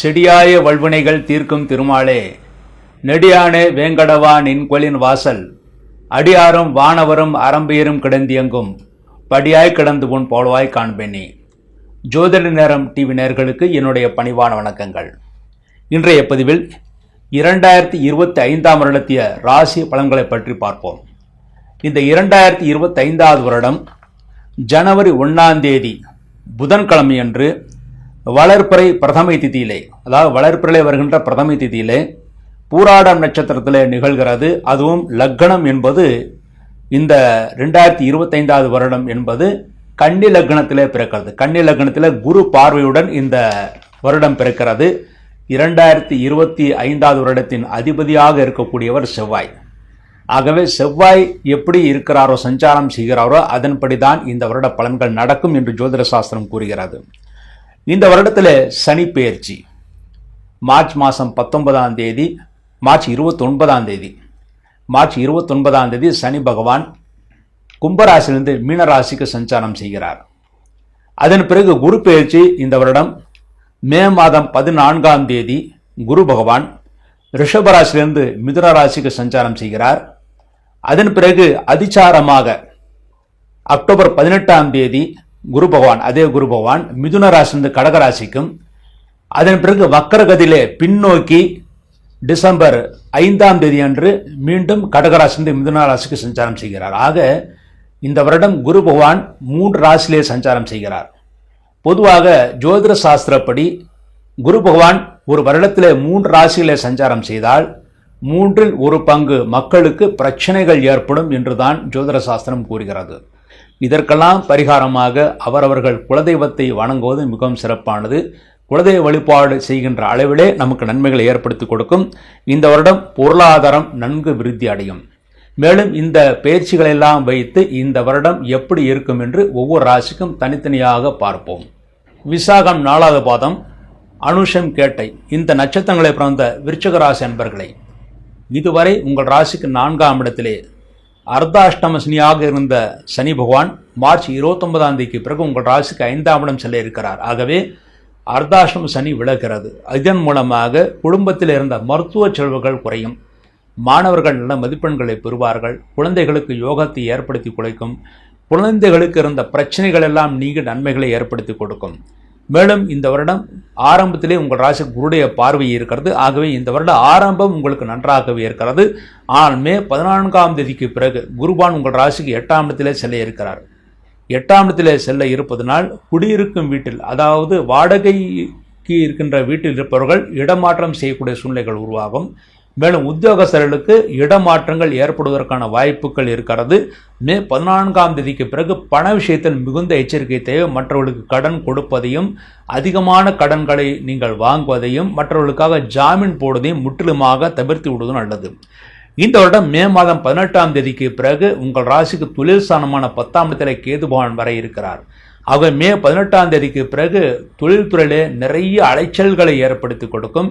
செடியாய வல்வினைகள் தீர்க்கும் திருமாலே. நெடியானே வேங்கடவா நின்கொலின் வாசல். அடியாரும் வானவரும் அரம்பியரும் கிடந்தியங்கும். படியாய் கிடந்து உன் போலவாய் காண்பேனே. ஜோதிட நேரம் டிவி நேர்களுக்கு என்னுடைய பணிவான வணக்கங்கள். இன்றைய பதிவில் இரண்டாயிரத்தி இருபத்தி ஐந்தாம் வருடத்திய ராசி பலன்களை பற்றி பார்ப்போம். இந்த இரண்டாயிரத்தி இருபத்தி ஐந்தாவது வருடம் ஜனவரி ஒன்றாம் தேதி புதன்கிழமையன்று வளர்ப்பிறை பிரதமை திதியிலே அதாவது வளர்ப்பிறை வருகின்ற பிரதமை திதியிலே பூராடம் நட்சத்திரத்தில் நிகழ்கிறது. அதுவும் லக்னம் என்பது இந்த ரெண்டாயிரத்தி இருபத்தைந்தாவது வருடம் என்பது கன்னி லக்னத்திலே பிறக்கிறது. கன்னி லக்னத்தில் குரு பார்வையுடன் இந்த வருடம் பிறக்கிறது. இரண்டாயிரத்தி இருபத்தி ஐந்தாவது வருடத்தின் அதிபதியாக இருக்கக்கூடியவர் செவ்வாய். ஆகவே செவ்வாய் எப்படி இருக்கிறாரோ சஞ்சாரம் செய்கிறாரோ அதன்படி தான் இந்த வருட பலன்கள் நடக்கும் என்று ஜோதிட சாஸ்திரம் கூறுகிறது. இந்த வருடத்தில் சனி பெயர்ச்சி. மார்ச் மாதம் பத்தொன்பதாம் தேதி மார்ச் இருபத்தொன்பதாம் தேதி. மார்ச் இருபத்தொன்பதாம் தேதி சனி பகவான் கும்பராசிலிருந்து மீனராசிக்கு சஞ்சாரம் செய்கிறார். அதன் பிறகு குரு பெயர்ச்சி இந்த வருடம். மே மாதம் பதினான்காம் தேதி குரு பகவான் ரிஷபராசிலிருந்து மிதுன ராசிக்கு சஞ்சாரம் செய்கிறார். அதன் பிறகு அதிச்சாரமாக அக்டோபர் பதினெட்டாம் தேதி குரு பகவான் அதே குரு பகவான் மிதுன ராசிலிருந்து கடகராசிக்கும் அதன் பிறகு வக்கரகதியிலே பின்னோக்கி டிசம்பர் ஐந்தாம் தேதி அன்று மீண்டும் கடகராசிலிருந்து மிதுன ராசிக்கு சஞ்சாரம் செய்கிறார். ஆக இந்த வருடம் குரு பகவான் மூன்று ராசியிலே சஞ்சாரம் செய்கிறார். பொதுவாக ஜோதிட சாஸ்திரப்படி குரு பகவான் ஒரு வருடத்திலே மூன்று ராசியிலே சஞ்சாரம் செய்தால் மூன்றில் ஒரு பங்கு மக்களுக்கு பிரச்சனைகள் ஏற்படும் என்றுதான் ஜோதிட சாஸ்திரம் கூறுகிறது. இதற்கெல்லாம் பரிகாரமாக அவரவர்கள் குலதெய்வத்தை வணங்குவது மிகவும் சிறப்பானது. குலதெய்வ வழிபாடு செய்கின்ற அளவிலே நமக்கு நன்மைகளை ஏற்படுத்தி கொடுக்கும். இந்த வருடம் பொருளாதாரம் நன்கு விருத்தி அடையும். மேலும் இந்த பயிற்சிகளெல்லாம் வைத்து இந்த வருடம் எப்படி இருக்கும் என்று ஒவ்வொரு ராசிக்கும் தனித்தனியாக பார்ப்போம். விசாகம் நாலாவது பாதம் அனுஷம் கேட்டை. இந்த நட்சத்திரங்களை பிறந்த விருச்சக ராசி அன்பர்களை இதுவரை உங்கள் ராசிக்கு நான்காம் இடத்திலே அர்த்தாஷ்டம சனியாக இருந்த சனி பகவான் மார்ச் இருபத்தொன்பதாம் தேதிக்கு பிறகு உங்கள் ராசிக்கு ஐந்தாம் இடம் செல்ல இருக்கிறார். ஆகவே அர்த்தாஷ்டம சனி விலகிறது. இதன் மூலமாக குடும்பத்தில் இருந்த மருத்துவ செலவுகள் குறையும். மாணவர்கள் நல்ல மதிப்பெண்களை பெறுவார்கள். குழந்தைகளுக்கு யோகத்தை ஏற்படுத்தி கொடுக்கும். குழந்தைகளுக்கு இருந்த பிரச்சனைகள் எல்லாம் நீங்கள் நன்மைகளை ஏற்படுத்தி கொடுக்கும். மேலும் இந்த வருடம் ஆரம்பத்திலே உங்கள் ராசி குருடைய பார்வை இருக்கிறது. ஆகவே இந்த வருட ஆரம்பம் உங்களுக்கு நன்றாகவே இருக்கிறது. ஆனால் மே பதினான்காம் தேதிக்கு பிறகு குருபான் உங்கள் ராசிக்கு எட்டாம் இடத்திலே செல்ல இருக்கிறார். எட்டாம் இடத்திலே செல்ல இருப்பதனால் குடியிருக்கும் வீட்டில் அதாவது வாடகைக்கு இருக்கின்ற வீட்டில் இருப்பவர்கள் இடமாற்றம் செய்யக்கூடிய சூழ்நிலைகள் உருவாகும். மேலும் உத்தியோகஸ்தர்களுக்கு இடமாற்றங்கள் ஏற்படுவதற்கான வாய்ப்புகள் இருக்கிறது. மே பதினான்காம் தேதிக்கு பிறகு பண விஷயத்தில் மிகுந்த எச்சரிக்கை தேவை. மற்றவர்களுக்கு கடன் கொடுப்பதையும் அதிகமான கடன்களை நீங்கள் வாங்குவதையும் மற்றவர்களுக்காக ஜாமீன் போடுவதையும் முற்றிலுமாக தவிர்த்து விடுவதும் நல்லது. இந்த வருடம் மே மாதம் பதினெட்டாம் தேதிக்கு பிறகு உங்கள் ராசிக்கு தொழில் ஸ்தானமான பத்தாம் இடத்திலே கேதுபவன் வரை இருக்கிறார். ஆக மே பதினெட்டாம் தேதிக்கு பிறகு தொழில்துறையிலே நிறைய அலைச்சல்களை ஏற்படுத்தி கொடுக்கும்.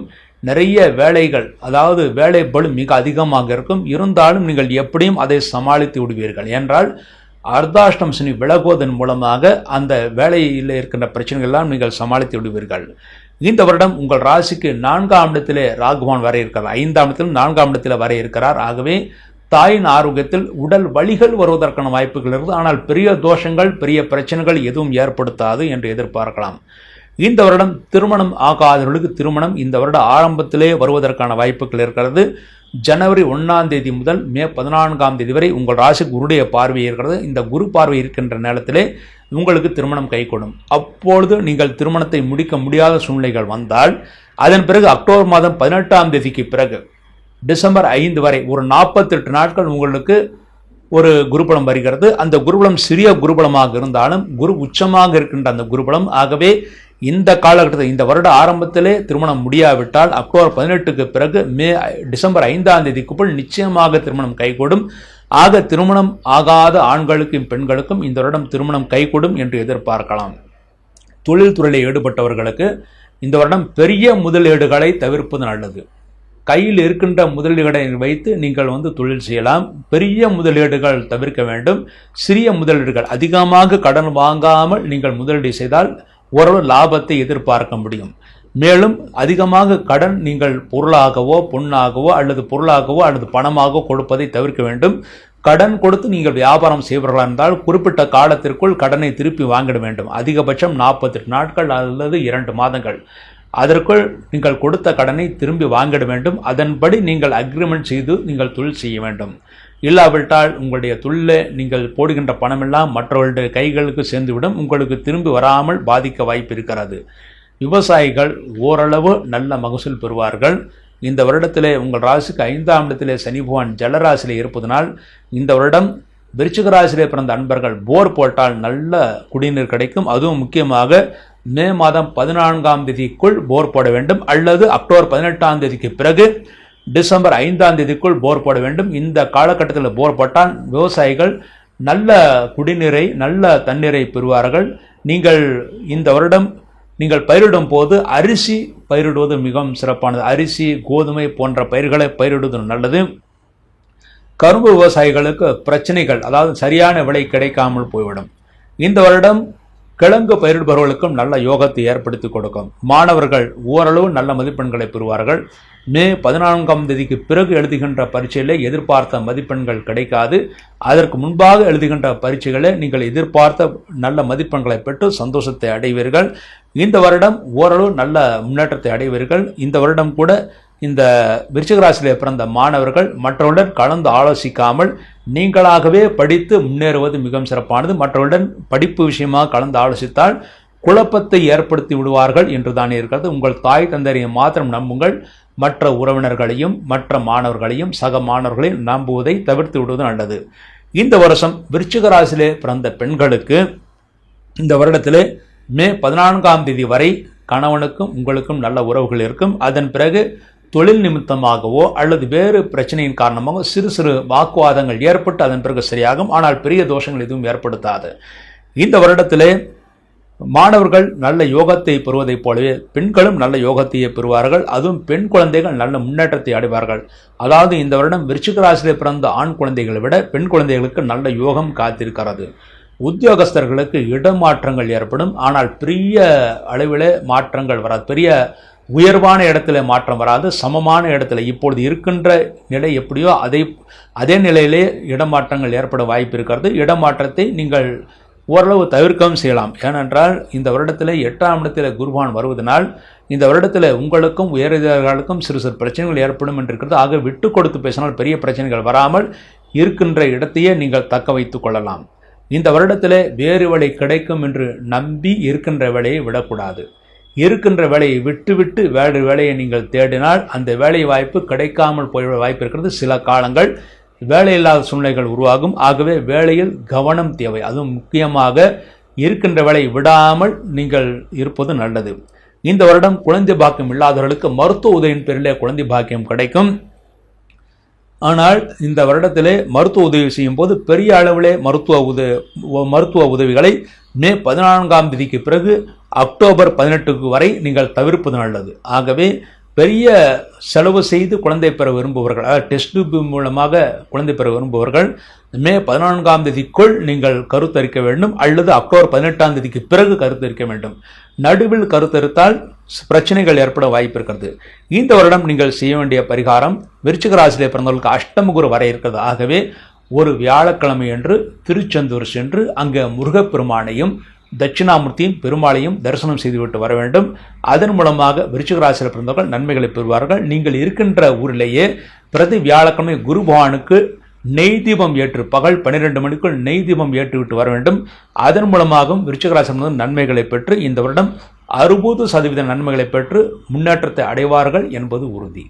நிறைய வேலைகள் அதாவது வேலை பளு மிக அதிகமாக இருக்கும். இருந்தாலும் நீங்கள் எப்படியும் அதை சமாளித்து விடுவீர்கள். என்றால் அர்த்தாஷ்டம் சனி விலகுவதன் மூலமாக அந்த வேலையில் இருக்கின்ற பிரச்சனைகள் எல்லாம் நீங்கள் சமாளித்து விடுவீர்கள். இந்த வருடம் உங்கள் ராசிக்கு நான்காம் இடத்திலே ராகுவான் வர இருக்கிறார். ஐந்தாம் இடத்திலும் நான்காம் இடத்தில் வர இருக்கிறார். ஆகவே தாயின் ஆரோக்கியத்தில் உடல் வலிகள் வருவதற்கான வாய்ப்புகள் இருக்குது ஆனால் பெரிய தோஷங்கள் பெரிய பிரச்சனைகள் எதுவும் ஏற்படுத்தாது என்று எதிர்பார்க்கலாம். இந்த வருடம் திருமணம் ஆகாதவர்களுக்கு திருமணம் இந்த வருட ஆரம்பத்திலே வருவதற்கான வாய்ப்புகள் இருக்கிறது. ஜனவரி ஒன்றாம் தேதி முதல் மே பதினான்காம் தேதி வரை உங்கள் ராசி குருடைய பார்வை இருக்கிறது. இந்த குரு பார்வை இருக்கின்ற நேரத்திலே உங்களுக்கு திருமணம் கைகூடும். அப்பொழுது நீங்கள் திருமணத்தை முடிக்க முடியாத சூழ்நிலைகள் வந்தால் அதன் பிறகு அக்டோபர் மாதம் பதினெட்டாம் தேதிக்கு பிறகு டிசம்பர் ஐந்து வரை ஒரு நாற்பத்தெட்டு நாட்கள் உங்களுக்கு ஒரு குருபலம் வருகிறது. அந்த குருபலம் சிறிய குருபலமாக இருந்தாலும் குரு உச்சமாக இருக்கின்ற அந்த குருபலம் ஆகவே இந்த காலகட்டத்தில் இந்த வருட ஆரம்பத்திலே திருமணம் முடியாவிட்டால் அக்டோபர் பதினெட்டுக்கு பிறகு மே டிசம்பர் ஐந்தாம் தேதிக்குள் நிச்சயமாக திருமணம் கைகூடும். ஆக திருமணம் ஆகாத ஆண்களுக்கும் பெண்களுக்கும் இந்த வருடம் திருமணம் கைகூடும் என்று எதிர்பார்க்கலாம். தொழில்துறையில் ஈடுபட்டவர்களுக்கு இந்த வருடம் பெரிய முதலீடுகளை தவிர்ப்பது நல்லது. கையில் இருக்கின்ற முதலீடுகளை வைத்து நீங்கள் வந்து தொழில் செய்யலாம். பெரிய முதலீடுகள் தவிர்க்க வேண்டும். சிறிய முதலீடுகள் அதிகமாக கடன் வாங்காமல் நீங்கள் முதலீடு செய்தால் ஓரளவு லாபத்தை எதிர்பார்க்க முடியும். மேலும் அதிகமாக கடன் நீங்கள் பொருளாகவோ பொண்ணாகவோ அல்லது பொருளாகவோ அல்லது பணமாகவோ கொடுப்பதை தவிர்க்க வேண்டும். கடன் கொடுத்து நீங்கள் வியாபாரம் செய்பவர்களாக இருந்தால் குறிப்பிட்ட காலத்திற்குள் கடனை திருப்பி வாங்கிட வேண்டும். அதிகபட்சம் நாற்பத்தெட்டு நாட்கள் அல்லது இரண்டு மாதங்கள். அதற்குள் நீங்கள் கொடுத்த கடனை திரும்பி வாங்கிட வேண்டும். அதன்படி நீங்கள் அக்ரிமெண்ட் செய்து நீங்கள் தொழில் செய்ய வேண்டும். இல்லாவிட்டால் உங்களுடைய தொழிலை நீங்கள் போடுகின்ற பணமெல்லாம் மற்றவர்களுடைய கைகளுக்கு சேர்ந்துவிடும். உங்களுக்கு திரும்பி வராமல் பாதிக்க வாய்ப்பு இருக்கிறது. விவசாயிகள் ஓரளவு நல்ல மகசூல் பெறுவார்கள். இந்த வருடத்திலே உங்கள் ராசிக்கு ஐந்தாம் இடத்திலே சனி பகவான் ஜலராசியில் இருப்பதனால் இந்த வருடம் விருச்சிக ராசியிலே பிறந்த அன்பர்கள் போர் போட்டால் நல்ல குடிநீர் கிடைக்கும். அதுவும் முக்கியமாக மே மாதம் பதினான்காம் தேதிக்குள் போர் போட வேண்டும். அல்லது அக்டோபர் பதினெட்டாம் தேதிக்கு பிறகு டிசம்பர் ஐந்தாம் தேதிக்குள் போர் போட வேண்டும். இந்த காலகட்டத்தில் போர் போட்டால் விவசாயிகள் நல்ல குடிநீரை நல்ல தண்ணீரை பெறுவார்கள். நீங்கள் இந்த வருடம் நீங்கள் பயிரிடும் போது அரிசி பயிரிடுவது மிகவும் சிறப்பானது. அரிசி கோதுமை போன்ற பயிர்களை பயிரிடுவது நல்லது. கரும்பு விவசாயிகளுக்கு பிரச்சனைகள் அதாவது சரியான விலை கிடைக்காமல் போய்விடும். இந்த வருடம் கிழங்கு பயிரிடுபவர்களுக்கும் நல்ல யோகத்தை ஏற்படுத்தி கொடுக்கும். மாணவர்கள் ஓரளவு நல்ல மதிப்பெண்களை பெறுவார்கள். மே பதினான்காம் தேதிக்கு பிறகு எழுதுகின்ற பரீட்சையில் எதிர்பார்த்த மதிப்பெண்கள் கிடைக்காது. அதற்கு முன்பாக எழுதுகின்ற பரீட்சைகளை நீங்கள் எதிர்பார்த்த நல்ல மதிப்பெண்களை பெற்று சந்தோஷத்தை அடைவீர்கள். இந்த வருடம் ஓரளவு நல்ல முன்னேற்றத்தை அடைவீர்கள். இந்த வருடம் கூட இந்த விருச்சிகராசியிலே பிறந்த மாணவர்கள் மற்றவர்களுடன் கலந்து ஆலோசிக்காமல் நீங்களாகவே படித்து முன்னேறுவது மிகவும் சிறப்பானது. மற்றவருடன் படிப்பு விஷயமாக கலந்து ஆலோசித்தால் குழப்பத்தை ஏற்படுத்தி விடுவார்கள் என்று தானே இருக்கிறது. உங்கள் தாய் தந்தரையை மாத்திரம் நம்புங்கள். மற்ற உறவினர்களையும் மற்ற மாணவர்களையும் சக மாணவர்களையும் நம்புவதை தவிர்த்து விடுவது நல்லது. இந்த வருஷம் விருச்சிக ராசியிலே பிறந்த பெண்களுக்கு இந்த வருடத்திலே மே பதினான்காம் தேதி வரை கணவனுக்கும் உங்களுக்கும் நல்ல உறவுகள் இருக்கும். அதன் பிறகு தொழில் நிமித்தமாகவோ அல்லது வேறு பிரச்சனையின் காரணமாக சிறு சிறு வாக்குவாதங்கள் ஏற்பட்டு அதன் பிறகு சரியாகும். ஆனால் பெரிய தோஷங்கள் எதுவும் ஏற்படுத்தாது. இந்த வருடத்திலே மாணவர்கள் நல்ல யோகத்தை பெறுவதைப் போலவே பெண்களும் நல்ல யோகத்தையே பெறுவார்கள். அதுவும் பெண் குழந்தைகள் நல்ல முன்னேற்றத்தை அடைவார்கள். அதாவது இந்த வருடம் விருச்சிக ராசியிலே பிறந்த ஆண் குழந்தைகளை விட பெண் குழந்தைகளுக்கு நல்ல யோகம் காத்திருக்கிறது. உத்தியோகஸ்தர்களுக்கு இடமாற்றங்கள் ஏற்படும். ஆனால் பெரிய அளவில் மாற்றங்கள் வராது. பெரிய உயர்வான இடத்துல மாற்றம் வராது சமமான இடத்துல. இப்பொழுது இருக்கின்ற நிலை எப்படியோ அதை அதே நிலையிலே இடமாற்றங்கள் ஏற்பட வாய்ப்பு இருக்கிறது. இடமாற்றத்தை நீங்கள் ஓரளவு தவிர்க்கவும் செய்யலாம். ஏனென்றால் இந்த வருடத்தில் எட்டாம் இடத்தில் குருவான் வருவதனால் இந்த வருடத்தில் உங்களுக்கும் உயரதிகாரிகளுக்கும் சிறு சிறு பிரச்சனைகள் ஏற்படும் என்று இருக்கிறது. ஆக விட்டு கொடுத்து பேசினால் பெரிய பிரச்சனைகள் வராமல் இருக்கின்ற இடத்தையே நீங்கள் தக்க வைத்து கொள்ளலாம். இந்த வருடத்தில் வேறு வழி கிடைக்கும் என்று நம்பி இருக்கின்ற வேலையை விடக்கூடாது. இருக்கின்ற வேலையை விட்டுவிட்டு வேறு வேலையை நீங்கள் தேடினால் அந்த வேலை வாய்ப்பு கிடைக்காமல் போய் வாய்ப்பு இருக்கிறது சில காலங்கள் வேலையில்லாத சூழ்நிலைகள் உருவாகும். ஆகவே வேலையில் கவனம் தேவை. அதுவும் முக்கியமாக இருக்கின்ற வேலையை விடாமல் நீங்கள் இருப்பது நல்லது. இந்த வருடம் குழந்தை பாக்கியம் இல்லாதவர்களுக்கு மருத்துவ உதவியின் பேரிலே குழந்தை பாக்கியம் கிடைக்கும். ஆனால் இந்த வருடத்திலே மருத்துவ உதவி செய்யும் போது பெரிய அளவிலே மருத்துவ உதவி மருத்துவ உதவிகளை மே பதினான்காம் தேதிக்கு பிறகு அக்டோபர் பதினெட்டுக்கு வரை நீங்கள் தவிர்ப்பது நல்லது. ஆகவே பெரிய செலவு செய்து குழந்தை பெற விரும்புபவர்கள் அதாவது டெஸ்ட் டியூப் மூலமாக குழந்தை பெற விரும்புபவர்கள் மே பதினான்காம் தேதிக்குள் நீங்கள் கருத்தரிக்க வேண்டும் அல்லது அக்டோபர் பதினெட்டாம் தேதிக்கு பிறகு கருத்தரிக்க வேண்டும். நடுவில் கருத்தரித்தால் பிரச்சனைகள் ஏற்பட வாய்ப்பு இருக்கிறது. இந்த வருடம் நீங்கள் செய்ய வேண்டிய பரிகாரம் விருச்சிக ராசியிலே பிறந்தவர்களுக்கு அஷ்டமகுரு வர இருக்கிறது. ஆகவே ஒரு வியாழக்கிழமை என்று திருச்செந்தூர் சென்று அங்கே முருகப்பெருமானையும் தட்சிணாமூர்த்தியும் பெருமாளையும் தரிசனம் செய்துவிட்டு வர வேண்டும். அதன் மூலமாக விருச்சிகராசியில் பிறந்தவர்கள் நன்மைகளை பெறுவார்கள். நீங்கள் இருக்கின்ற ஊரிலேயே பிரதி வியாழக்கிழமை குரு பகவானுக்கு நெய் தீபம் ஏற்று பகல் பன்னிரெண்டு மணிக்குள் நெய் தீபம் ஏற்றுவிட்டு வர வேண்டும். அதன் மூலமாகவும் விருச்சிக நன்மைகளை பெற்று இந்த வருடம் அறுபது சதவீத நன்மைகளை பெற்று முன்னேற்றத்தை அடைவார்கள் என்பது உறுதி.